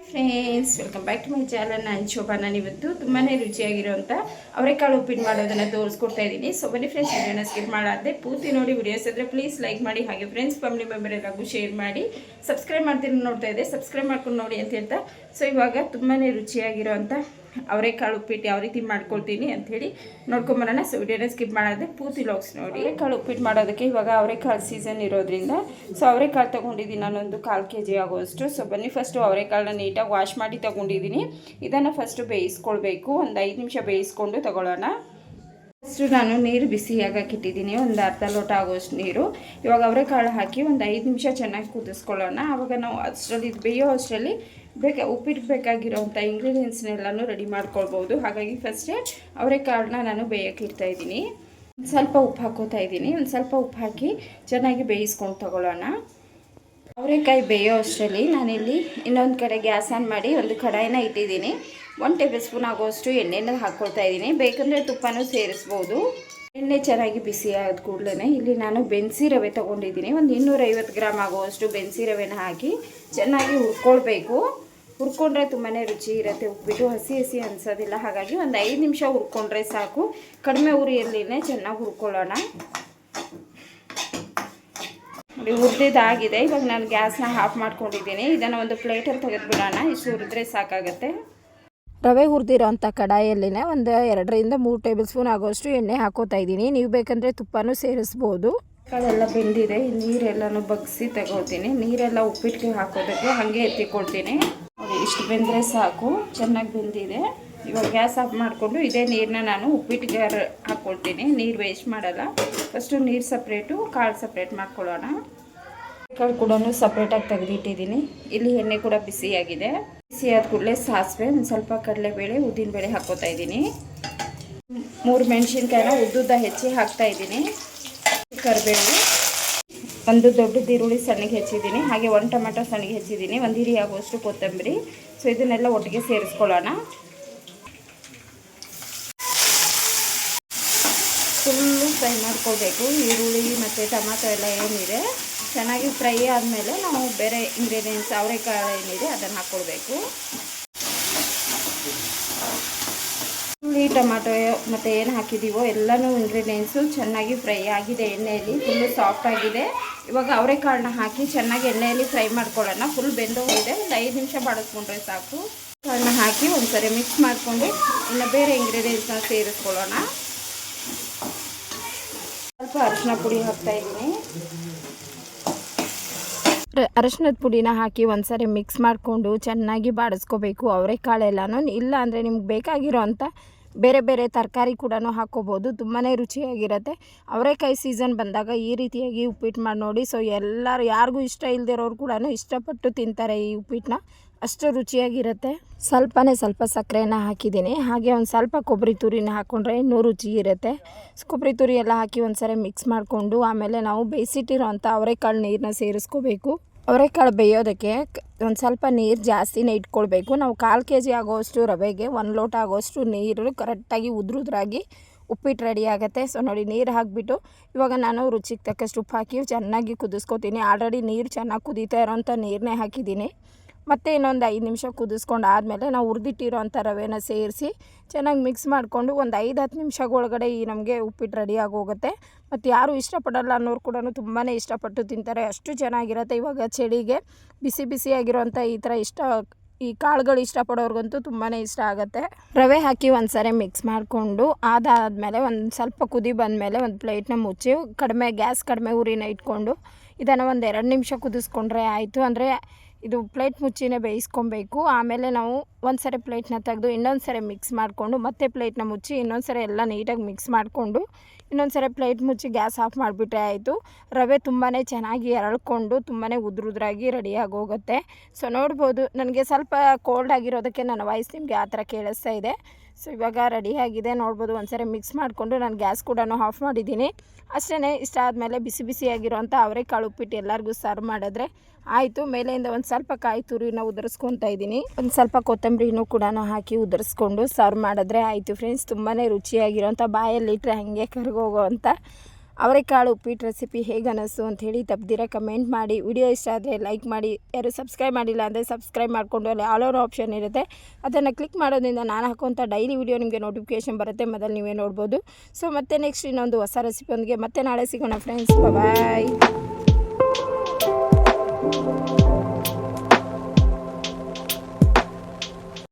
Friends welcome back to my channel ನಾನು ಶೋಭಾ. ನಾನು ಇವತ್ತು ತುಂಬಾ ರುಚಿಯಾಗಿರುವಂಥ ಅವರೆಕಾಳು ಉಪ್ಪಿಟ್ಟು ಮಾಡೋದನ್ನು ತೋರಿಸ್ಕೊಡ್ತಾ ಇದ್ದೀನಿ. ಸೊ ಬನ್ನಿ ಫ್ರೆಂಡ್ಸ್ ವಿಡಿಯೋನ ಸ್ಕಿಪ್ ಮಾಡಾದೆ ಪೂರ್ತಿ ನೋಡಿ ವಿಡಿಯೋಸ್ ಆದರೆ ಪ್ಲೀಸ್ ಲೈಕ್ ಮಾಡಿ, ಹಾಗೆ ಫ್ರೆಂಡ್ಸ್ ಫ್ಯಾಮಿಲಿ ಮೆಂಬರ್ ಎಲ್ಲರಿಗೂ ಶೇರ್ ಮಾಡಿ ಸಬ್ಸ್ಕ್ರೈಬ್ ಮಾಡ್ತೀನಿ ನೋಡ್ತಾ ಇದ್ದೆ ಸಬ್ಸ್ಕ್ರೈಬ್ ಮಾಡ್ಕೊಂಡು ನೋಡಿ ಅಂತ ಹೇಳ್ತಾ. ಸೊ ಇವಾಗ ತುಂಬಾ ರುಚಿಯಾಗಿರುವಂಥ ಅವರೆಕಾಳು ಉಪ್ಪಿಟ್ಟು ಯಾವ ರೀತಿ ಮಾಡ್ಕೊಳ್ತೀನಿ ಅಂಥೇಳಿ ನೋಡ್ಕೊಂಬರೋಣ. ಸೊ ವಿಡಿಯೋನ ಸ್ಕಿಪ್ ಮಾಡೋದೆ ಪೂರ್ತಿ ಲಾಗ್ಸ್ ನೋಡಿ. ಅವರೆಕಾಳು ಉಪ್ಪಿಟ್ಟು ಮಾಡೋದಕ್ಕೆ ಇವಾಗ ಅವರೆಕಾಳು ಸೀಸನ್ ಇರೋದ್ರಿಂದ. ಸೊ ಅವರೆಕಾಳು ತೊಗೊಂಡಿದ್ದೀನಿ ನಾನೊಂದು ಕಾಲು ಕೆ ಜಿ ಆಗುವಷ್ಟು. ಸೊ ಬನ್ನಿ ಫಸ್ಟು ಅವರೆಕಾಳನ್ನ ನೀಟಾಗಿ ವಾಶ್ ಮಾಡಿ ತೊಗೊಂಡಿದ್ದೀನಿ. ಇದನ್ನು ಫಸ್ಟು ಬೇಯಿಸ್ಕೊಳ್ಬೇಕು. ಒಂದು ಐದು ನಿಮಿಷ ಬೇಯಿಸ್ಕೊಂಡು ತಗೊಳ್ಳೋಣ. ಫಸ್ಟು ನಾನು ನೀರು ಬಿಸಿ ಆಗಕ್ಕೆ ಇಟ್ಟಿದ್ದೀನಿ ಒಂದು ಅರ್ಧ ಲೋಟ ಆಗೋಷ್ಟು ನೀರು. ಇವಾಗ ಅವರೆಕಾಳು ಹಾಕಿ ಒಂದು ಐದು ನಿಮಿಷ ಚೆನ್ನಾಗಿ ಕುದಿಸ್ಕೊಳ್ಳೋಣ. ಆವಾಗ ನಾವು ಅಷ್ಟರಲ್ಲಿ ಇದು ಬೇಯೋ ಅಷ್ಟರಲ್ಲಿ ಬೇಕಾ ಉಪ್ಪಿಟ್ಟು ಬೇಕಾಗಿರೋವಂಥ ಇಂಗ್ರೀಡಿಯೆಂಟ್ಸ್ನೆಲ್ಲನೂ ರೆಡಿ ಮಾಡ್ಕೊಳ್ಬೋದು. ಹಾಗಾಗಿ ಫಸ್ಟೇ ಅವರೆಕಾಳನ್ನ ನಾನು ಬೇಯಕ್ಕೆ ಇಡ್ತಾಯಿದ್ದೀನಿ ಒಂದು ಸ್ವಲ್ಪ ಉಪ್ಪು ಹಾಕೋತಾ ಇದ್ದೀನಿ. ಒಂದು ಸ್ವಲ್ಪ ಉಪ್ಪು ಹಾಕಿ ಚೆನ್ನಾಗಿ ಬೇಯಿಸ್ಕೊಂಡು ತಗೊಳ್ಳೋಣ. ಅವರೆಕಾಯಿ ಬೇಯೋ ಅಷ್ಟರಲ್ಲಿ ನಾನಿಲ್ಲಿ ಇನ್ನೊಂದು ಕಡೆ ಗ್ಯಾಸ್ ಆನ್ ಮಾಡಿ ಒಂದು ಕಡಾಯಿನ ಇಟ್ಟಿದ್ದೀನಿ. ಒನ್ ಟೇಬಲ್ ಸ್ಪೂನ್ ಆಗುವಷ್ಟು ಎಣ್ಣೆನ ಹಾಕ್ಕೊಳ್ತಾ ಇದ್ದೀನಿ. ಬೇಕಂದರೆ ತುಪ್ಪನೂ ಸೇರಿಸ್ಬೋದು. ಎಣ್ಣೆ ಚೆನ್ನಾಗಿ ಬಿಸಿ ಆದ ಕೂಡಲೇ ಇಲ್ಲಿ ನಾನು ಬೆನ್ಸಿ ರವೆ ತೊಗೊಂಡಿದ್ದೀನಿ. ಒಂದು ಇನ್ನೂರೈವತ್ತು ಗ್ರಾಮ್ ಆಗುವಷ್ಟು ಬೆನ್ಸಿ ರವೆನ ಹಾಕಿ ಚೆನ್ನಾಗಿ ಹುರ್ಕೊಳ್ಬೇಕು. ಹುರ್ಕೊಂಡ್ರೆ ತುಂಬಾ ರುಚಿ ಇರುತ್ತೆ. ಉಪ್ಪಿಟ್ಟು ಹಸಿ ಹಸಿ ಅನಿಸೋದಿಲ್ಲ. ಹಾಗಾಗಿ ಒಂದು ಐದು ನಿಮಿಷ ಹುರ್ಕೊಂಡ್ರೆ ಸಾಕು. ಕಡಿಮೆ ಉರಿಯಲ್ಲಿನೇ ಚೆನ್ನಾಗಿ ಹುರ್ಕೊಳ್ಳೋಣ. ಹುರಿದಿದ್ದಾಗಿದೆ ಇವಾಗ ನಾನು ಗ್ಯಾಸ್ನ ಆಫ್ ಮಾಡ್ಕೊಂಡಿದ್ದೀನಿ. ಇದನ್ನು ಒಂದು ಪ್ಲೇಟಲ್ಲಿ ತೆಗೆದುಬಿಡೋಣ. ಇಷ್ಟು ಹುರಿದ್ರೆ ಸಾಕಾಗುತ್ತೆ. ರವೆ ಹುರಿದಿರೋಂಥ ಕಡಾಯಲ್ಲಿನೇ ಒಂದು ಎರಡರಿಂದ ಮೂರು ಟೇಬಲ್ ಸ್ಪೂನ್ ಆಗೋಷ್ಟು ಎಣ್ಣೆ ಹಾಕೋತಾ ಇದ್ದೀನಿ. ನೀವು ಬೇಕಂದರೆ ತುಪ್ಪನೂ ಸೇರಿಸ್ಬೋದು. ಅದೆಲ್ಲ ಬೆಂದಿದೆ. ನೀರೆಲ್ಲನೂ ಬಗ್ಸಿ ತಗೊಳ್ತೀನಿ ನೀರೆಲ್ಲ ಉಪ್ಪಿಟ್ಟಿಗೆ ಹಾಕೋದಕ್ಕೆ ಹಾಗೆ ಎತ್ತಿಕೊಳ್ತೀನಿ ನೋಡಿ, ಇಷ್ಟು ಬೆಂದರೆ ಸಾಕು. ಚೆನ್ನಾಗಿ ಬೆಂದಿದೆ. ಇವಾಗ ಗ್ಯಾಸ್ ಆಫ್ ಮಾಡಿಕೊಂಡು ಇದೇ ನೀರನ್ನ ನಾನು ಉಪ್ಪಿಟ್ಟಿಗೆ ಹಾಕ್ಕೊಳ್ತೀನಿ. ನೀರು ವೇಸ್ಟ್ ಮಾಡಲ್ಲ. ಫಸ್ಟು ನೀರು ಸಪ್ರೇಟು ಕಾಳು ಸಪ್ರೇಟ್ ಮಾಡ್ಕೊಳ್ಳೋಣ. ಕಾಳು ಕೂಡ ಸಪ್ರೇಟಾಗಿ ತೆಗೆದಿಟ್ಟಿದ್ದೀನಿ. ಇಲ್ಲಿ ಎಣ್ಣೆ ಕೂಡ ಬಿಸಿಯಾಗಿದೆ. ಬಿಸಿ ಆದ ಕೂಡಲೇ ಸಾಸಿವೆ, ಒಂದು ಸ್ವಲ್ಪ ಕಡಲೆಬೇಳೆ ಉದ್ದಿನಬೇಳೆ ಹಾಕ್ಕೋತಾ ಇದ್ದೀನಿ. ಮೂರು ಮೆಣಸಿನ್ಕಾಯಿನ ಉದ್ದುದ್ದ ಹೆಚ್ಚಿ ಹಾಕ್ತಾ ಇದ್ದೀನಿ. ಕರಿಬೇವು. ಒಂದು ದೊಡ್ಡ ಈರುಳ್ಳಿ ಸಣ್ಣಗೆ ಹೆಚ್ಚಿದ್ದೀನಿ. ಹಾಗೆ ಒಂದು ಟೊಮೆಟೊ ಸಣ್ಣಗೆ ಹೆಚ್ಚಿದ್ದೀನಿ. ಒಂದು ಹಿರಿ ಆಗುವಷ್ಟು ಕೊತ್ತಂಬರಿ. ಸೊ ಇದನ್ನೆಲ್ಲ ಒಟ್ಟಿಗೆ ಸೇರಿಸ್ಕೊಳ್ಳೋಣ ಫುಲ್ಲು ಫ್ರೈ ಮಾಡ್ಕೋಬೇಕು ಈರುಳ್ಳಿ ಮತ್ತು ಟೊಮ್ಯಾಟೊ ಎಲ್ಲ ಏನಿದೆ, ಚೆನ್ನಾಗಿ ಫ್ರೈ ಆದಮೇಲೆ ನಾವು ಬೇರೆ ಇಂಗ್ರೀಡಿಯೆಂಟ್ಸ್ ಅವರೆಕಾಳು ಏನಿದೆ ಅದನ್ನು ಹಾಕ್ಕೊಳ್ಬೇಕು ಈರುಳ್ಳಿ ಟೊಮ್ಯಾಟೊ ಮತ್ತು ಏನು ಹಾಕಿದ್ದೀವೋ ಎಲ್ಲನೂ ಇಂಗ್ರೀಡಿಯೆಂಟ್ಸು ಚೆನ್ನಾಗಿ ಫ್ರೈ ಆಗಿದೆ ಎಣ್ಣೆಯಲ್ಲಿ ಫುಲ್ಲು ಸಾಫ್ಟ್ ಆಗಿದೆ. ಇವಾಗ ಅವರೆಕಾಳನ್ನ ಹಾಕಿ ಚೆನ್ನಾಗಿ ಎಣ್ಣೆಯಲ್ಲಿ ಫ್ರೈ ಮಾಡ್ಕೊಳ್ಳೋಣ. ಫುಲ್ ಬೆಂದು ಹೋಗಿದೆ. ಒಂದು ಐದು ನಿಮಿಷ ಬಾಡಿಸ್ಕೊಂಡ್ರೆ ಸಾಕು. ಕಾಳನ್ನ ಹಾಕಿ ಒಂದ್ಸರಿ ಮಿಕ್ಸ್ ಮಾಡಿಕೊಂಡು ಇನ್ನು ಬೇರೆ ಇಂಗ್ರೀಡಿಯೆಂಟ್ಸ್ನ ಸೇರಿಸ್ಕೊಳ್ಳೋಣ. ಸ್ವಲ್ಪ ಅರಿಶಿನ ಪುಡಿ ಹಾಕ್ತಾ ಇದ್ದೀನಿ. ಅರಶಿನದ ಪುಡಿನ ಹಾಕಿ ಒಂದ್ಸರಿ ಮಿಕ್ಸ್ ಮಾಡಿಕೊಂಡು ಚೆನ್ನಾಗಿ ಬಾಡಿಸ್ಕೋಬೇಕು. ಅವರೆಕಾಳೆಲ್ಲನೂ ಇಲ್ಲ ಅಂದರೆ ನಿಮ್ಗೆ ಬೇಕಾಗಿರೋ ಅಂಥ ಬೇರೆ ಬೇರೆ ತರಕಾರಿ ಕೂಡ ಹಾಕ್ಕೋಬೋದು ತುಂಬಾ ರುಚಿಯಾಗಿರುತ್ತೆ. ಅವರೆಕಾಯಿ ಸೀಸನ್ ಬಂದಾಗ ಈ ರೀತಿಯಾಗಿ ಉಪ್ಪಿಟ್ಟು ಮಾಡಿ ನೋಡಿ. ಸೊ ಎಲ್ಲರೂ ಯಾರಿಗೂ ಇಷ್ಟ ಇಲ್ಲದಿರೋರು ಕೂಡ ಇಷ್ಟಪಟ್ಟು ತಿಂತಾರೆ ಈ ಉಪ್ಪಿಟ್ಟನ್ನ ಅಷ್ಟು ರುಚಿಯಾಗಿರುತ್ತೆ. ಸ್ವಲ್ಪನೇ ಸ್ವಲ್ಪ ಸಕ್ಕರೆನ ಹಾಕಿದ್ದೀನಿ. ಹಾಗೆ ಒಂದು ಸ್ವಲ್ಪ ಕೊಬ್ಬರಿ ತುರಿನ ಹಾಕ್ಕೊಂಡ್ರೆ ಇನ್ನೂ ರುಚಿ ಇರುತ್ತೆ. ಕೊಬ್ಬರಿ ತುರಿ ಎಲ್ಲ ಹಾಕಿ ಒಂದ್ಸರಿ ಮಿಕ್ಸ್ ಮಾಡಿಕೊಂಡು ಆಮೇಲೆ ನಾವು ಬೇಯಿಸಿಟ್ಟಿರೋ ಅಂಥ ಅವರೆಕಾಳು ನೀರನ್ನ ಸೇರಿಸ್ಕೋಬೇಕು. ಅವರೆಕಾಳು ಬೇಯೋದಕ್ಕೆ ಒಂದು ಸ್ವಲ್ಪ ನೀರು ಜಾಸ್ತಿನೇ ಇಟ್ಕೊಳ್ಬೇಕು. ನಾವು ಕಾಲು ಕೆ ಜಿ ಆಗೋಷ್ಟು ರವೆಗೆ, ಒಂದು ಲೋಟ ಆಗೋಷ್ಟು ನೀರು ಕರೆಕ್ಟಾಗಿ ಉದ್ರುದ್ರಾಗಿ ಉಪ್ಪಿಟ್ಟು ರೆಡಿ ಆಗುತ್ತೆ. ಸೊ ನೋಡಿ ನೀರು ಹಾಕಿಬಿಟ್ಟು ಇವಾಗ ನಾನು ರುಚಿಗೆ ತಕ್ಕಷ್ಟು ಉಪ್ಪು ಹಾಕಿ ಚೆನ್ನಾಗಿ ಕುದಿಸ್ಕೊತೀನಿ. ಆಲ್ರೆಡಿ ನೀರು ಚೆನ್ನಾಗಿ ಕುದೀತಾ ಇರೋಂಥ ನೀರನ್ನೇ ಹಾಕಿದ್ದೀನಿ. ಮತ್ತು ಇನ್ನೊಂದು ಐದು ನಿಮಿಷ ಕುದಿಸ್ಕೊಂಡು ಆದಮೇಲೆ ನಾವು ಹುರಿದಿಟ್ಟಿರೋಂಥ ರವೆನ ಸೇರಿಸಿ ಚೆನ್ನಾಗಿ ಮಿಕ್ಸ್ ಮಾಡಿಕೊಂಡು ಒಂದು ಐದು, ಹತ್ತು ನಿಮಿಷಗಳೊಳಗಡೆ ಈ ನಮಗೆ ಉಪ್ಪಿಟ್ಟು ರೆಡಿ ಹೋಗುತ್ತೆ ಮತ್ತು ಯಾರು ಇಷ್ಟಪಡಲ್ಲ ಅನ್ನೋರು ಕೂಡ ತುಂಬಾ ಇಷ್ಟಪಟ್ಟು ತಿಂತಾರೆ. ಅಷ್ಟು ಚೆನ್ನಾಗಿರುತ್ತೆ ಇವಾಗ ಚಳಿಗೆ. ಬಿಸಿ ಬಿಸಿಯಾಗಿರೋಂಥ ಈ ಥರ ಇಷ್ಟ, ಈ ಕಾಳುಗಳು ಇಷ್ಟಪಡೋರ್ಗಂತೂ ತುಂಬಾ ಇಷ್ಟ ಆಗುತ್ತೆ. ರವೆ ಹಾಕಿ ಒಂದು ಸರಿ ಮಿಕ್ಸ್ ಮಾಡಿಕೊಂಡು ಅದಾದಮೇಲೆ ಒಂದು ಸ್ವಲ್ಪ ಕುದಿ ಬಂದಮೇಲೆ ಒಂದು ಪ್ಲೇಟ್ನ ಮುಚ್ಚಿ ಕಡಿಮೆ, ಗ್ಯಾಸ್ ಕಡಿಮೆ ಉರಿನ ಇಟ್ಕೊಂಡು ಇದನ್ನು ಒಂದು ಎರಡು ನಿಮಿಷ ಕುದಿಸ್ಕೊಂಡ್ರೆ ಆಯಿತು. ಅಂದರೆ ಇದು ಪ್ಲೇಟ್ ಮುಚ್ಚಿನೇ ಬೇಯಿಸ್ಕೊಬೇಕು. ಆಮೇಲೆ ನಾವು ಒಂದು ಸರಿ ಪ್ಲೇಟ್ನ ತೆಗೆದು ಇನ್ನೊಂದು ಸರಿ ಮಿಕ್ಸ್ ಮಾಡಿಕೊಂಡು, ಮತ್ತೆ ಪ್ಲೇಟ್ನ ಮುಚ್ಚಿ ಇನ್ನೊಂದು ಸರಿ ಎಲ್ಲ ನೀಟಾಗಿ ಮಿಕ್ಸ್ ಮಾಡಿಕೊಂಡು ಇನ್ನೊಂದು ಸರಿ ಪ್ಲೇಟ್ ಮುಚ್ಚಿ ಗ್ಯಾಸ್ ಆಫ್ ಮಾಡಿಬಿಟ್ರೆ ಆಯಿತು. ರವೆ ತುಂಬಾ ಚೆನ್ನಾಗಿ ಎರಳ್ಕೊಂಡು ತುಂಬಾ ಉದ್ರುದ್ರಾಗಿ ರೆಡಿಯಾಗಿ ಹೋಗುತ್ತೆ ಸೊ ನೋಡ್ಬೋದು. ನನಗೆ ಸ್ವಲ್ಪ ಕೋಲ್ಡ್ ಆಗಿರೋದಕ್ಕೆ ನನ್ನ ವಾಯ್ಸ್ ನಿಮಗೆ ಆ ಥರ ಕೇಳಿಸ್ತಾ ಇದೆ. ಸೊ ಇವಾಗ ರೆಡಿಯಾಗಿದೆ ನೋಡ್ಬೋದು. ಒಂದ್ಸರಿ ಮಿಕ್ಸ್ ಮಾಡಿಕೊಂಡು ನಾನು ಗ್ಯಾಸ್ ಕೂಡ ಆಫ್ ಮಾಡಿದ್ದೀನಿ. ಅಷ್ಟೇ ಇಷ್ಟ ಆದಮೇಲೆ ಬಿಸಿ ಬಿಸಿಯಾಗಿರೋಂಥ ಅವರೆಕಾಳು ಉಪ್ಪಿಟ್ಟು ಎಲ್ಲರಿಗೂ ಸರ್ವ್ ಮಾಡಿದ್ರೆ ಆಯಿತು. ಮೇಲೆಯಿಂದ ಒಂದು ಸ್ವಲ್ಪ ಕಾಯಿ ತುರಿನ ಉದುರಿಸ್ಕೊತಾ ಇದ್ದೀನಿ. ಒಂದು ಸ್ವಲ್ಪ ಕೊತ್ತಂಬರಿನೂ ಕೂಡ ಹಾಕಿ ಉದುರಿಸ್ಕೊಂಡು ಸರ್ವ್ ಮಾಡಿದ್ರೆ ಆಯಿತು. ಫ್ರೆಂಡ್ಸ್ ತುಂಬಾ ರುಚಿಯಾಗಿರೋಂಥ ಬಾಯಲ್ಲಿಟ್ಟರೆ ಹಾಗೆ ಕರ್ಗೋಗೋ ಅಂಥ ಅವರೆಕಾಳು ಉಪ್ಪಿಟ್ಟು ರೆಸಿಪಿ ಹೇಗೆ ಅನಿಸು ಅಂತ ಹೇಳಿ ತಪ್ಪದಿರ ಕಮೆಂಟ್ ಮಾಡಿ. ವಿಡಿಯೋ ಇಷ್ಟ ಆದರೆ ಲೈಕ್ ಮಾಡಿ. ಯಾರು ಸಬ್ಸ್ಕ್ರೈಬ್ ಮಾಡಿಲ್ಲ ಅಂದರೆ ಸಬ್ಸ್ಕ್ರೈಬ್ ಮಾಡಿಕೊಂಡು ಅಲ್ಲಿ ಆಲ್ ಓವರ್ ಆಪ್ಷನ್ ಇರುತ್ತೆ. ಅದನ್ನು ಕ್ಲಿಕ್ ಮಾಡೋದ್ರಿಂದ ನಾನು ಹಾಕುವಂಥ ಡೈಲಿ ವಿಡಿಯೋ ನಿಮಗೆ ನೋಟಿಫಿಕೇಶನ್ ಬರುತ್ತೆ. ಮೊದಲು ನೀವೇ ನೋಡ್ಬೋದು. ಸೊ ಮತ್ತೆ ನೆಕ್ಸ್ಟ್ ಇನ್ನೊಂದು ಹೊಸ ರೆಸಿಪಿಯೊಂದಿಗೆ ಮತ್ತೆ ನಾಳೆ ಸಿಗೋಣ ಫ್ರೆಂಡ್ಸ್ ಬಾಯ್